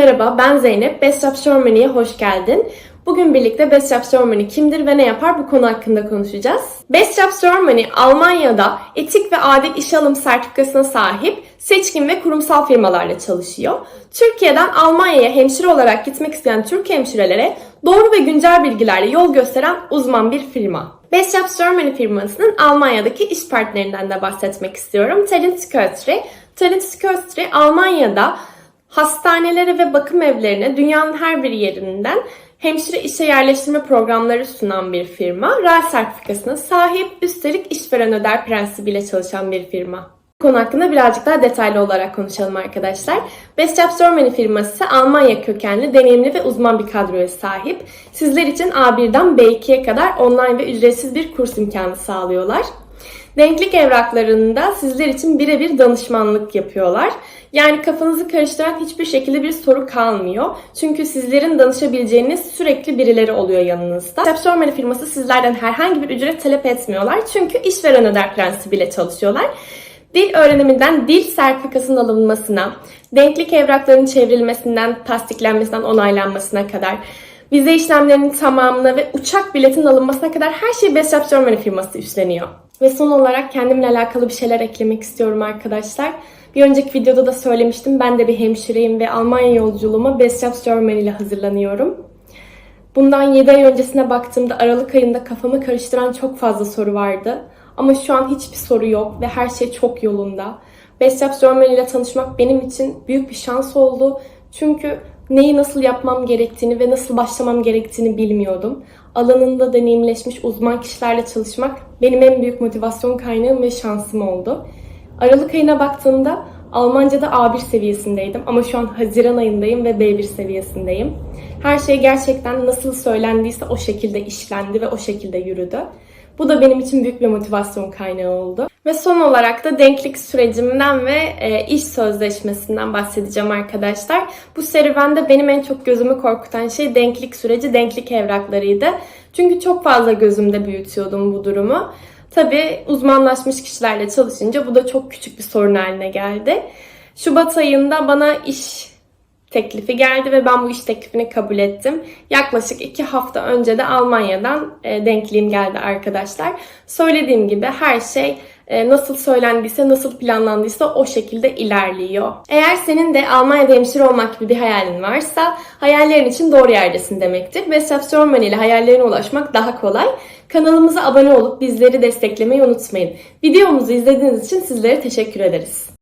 merhaba, ben Zeynep. Best Job Germany'ye hoş geldin. Bugün birlikte Best Job Germany kimdir ve ne yapar bu konu hakkında konuşacağız. Best Job Germany, Almanya'da etik ve adil iş alım sertifikasına sahip seçkin ve kurumsal firmalarla çalışıyor. Türkiye'den Almanya'ya hemşire olarak gitmek isteyen Türk hemşirelere doğru ve güncel bilgilerle yol gösteren uzman bir firma. Best Jobs Germany firmasının Almanya'daki iş partnerinden de bahsetmek istiyorum. Talent Secretary. Talent Secretary Almanya'da hastanelere ve bakım evlerine dünyanın her bir yerinden hemşire işe yerleştirme programları sunan bir firma. RAL sertifikasına sahip, üstelik işveren öder prensibiyle çalışan bir firma. Bu konu hakkında birazcık daha detaylı olarak konuşalım arkadaşlar. Best Jobs Germany firması Almanya kökenli, deneyimli ve uzman bir kadroya sahip. Sizler için A1'den B2'ye kadar online ve ücretsiz bir kurs imkanı sağlıyorlar. Denklik evraklarında sizler için birebir danışmanlık yapıyorlar. Yani kafanızı karıştıran hiçbir şekilde bir soru kalmıyor. Çünkü sizlerin danışabileceğiniz sürekli birileri oluyor yanınızda. Capgemini firması sizlerden herhangi bir ücret talep etmiyorlar. Çünkü işveren öder prensibiyle çalışıyorlar. Dil öğreniminden dil sertifikasının alınmasına, denklik evraklarının çevrilmesinden, tasdiklenmesinden onaylanmasına kadar, vize işlemlerinin tamamına ve uçak biletinin alınmasına kadar her şeyi Best Jobs firması üstleniyor. Ve son olarak kendimle alakalı bir şeyler eklemek istiyorum arkadaşlar. Bir önceki videoda da söylemiştim. Ben de bir hemşireyim ve Almanya yolculuğuma Best Jobs Germany ile hazırlanıyorum. Bundan 7 ay öncesine baktığımda Aralık ayında kafamı karıştıran çok fazla soru vardı. Ama şu an hiçbir soru yok ve her şey çok yolunda. Best Jobs Germany ile tanışmak benim için büyük bir şans oldu. Çünkü neyi nasıl yapmam gerektiğini ve nasıl başlamam gerektiğini bilmiyordum. Alanında deneyimleşmiş uzman kişilerle çalışmak benim en büyük motivasyon kaynağım ve şansım oldu. Aralık ayına baktığımda Almanca'da A1 seviyesindeydim ama şu an Haziran ayındayım ve B1 seviyesindeyim. Her şey gerçekten nasıl söylendiyse o şekilde işlendi ve o şekilde yürüdü. Bu da benim için büyük bir motivasyon kaynağı oldu. Ve son olarak da denklik sürecimden ve e, iş sözleşmesinden bahsedeceğim arkadaşlar. Bu serüvende benim en çok gözümü korkutan şey denklik süreci, denklik evraklarıydı. Çünkü çok fazla gözümde büyütüyordum bu durumu. Tabii uzmanlaşmış kişilerle çalışınca bu da çok küçük bir sorun haline geldi. Şubat ayında bana iş teklifi geldi ve ben bu iş teklifini kabul ettim. Yaklaşık iki hafta önce de Almanya'dan e, denkliğim geldi arkadaşlar. Söylediğim gibi her şey nasıl söylendiyse, nasıl planlandıysa o şekilde ilerliyor. Eğer senin de Almanya'da hemşire olmak gibi bir hayalin varsa hayallerin için doğru yerdesin demektir. Ve Self-Germany ile hayallerine ulaşmak daha kolay. Kanalımıza abone olup bizleri desteklemeyi unutmayın. Videomuzu izlediğiniz için sizlere teşekkür ederiz.